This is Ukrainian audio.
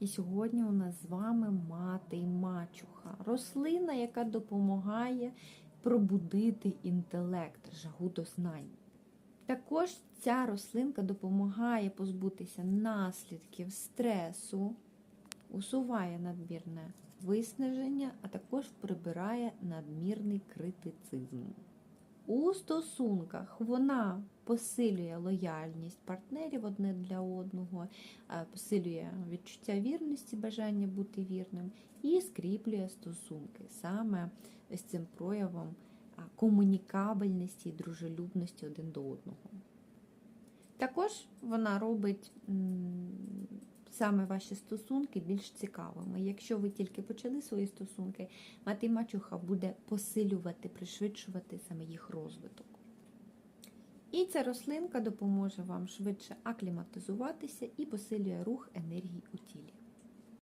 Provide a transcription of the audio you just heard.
І сьогодні у нас з вами мати і мачуха. Рослина, яка допомагає пробудити інтелект, жагу до знань. Також ця рослинка допомагає позбутися наслідків стресу, усуває надмірне виснаження, а також прибирає надмірний критицизм. У стосунках вона посилює лояльність партнерів одне для одного, е, посилює відчуття вірності, бажання бути вірним і скріплює стосунки саме з цим проявом комунікабельності і дружелюбності один до одного. Також вона робить саме ваші стосунки більш цікавими. Якщо ви тільки почали свої стосунки, мати мачуха буде посилювати, пришвидшувати саме їх розвиток. І ця рослинка допоможе вам швидше акліматизуватися і посилює рух енергії.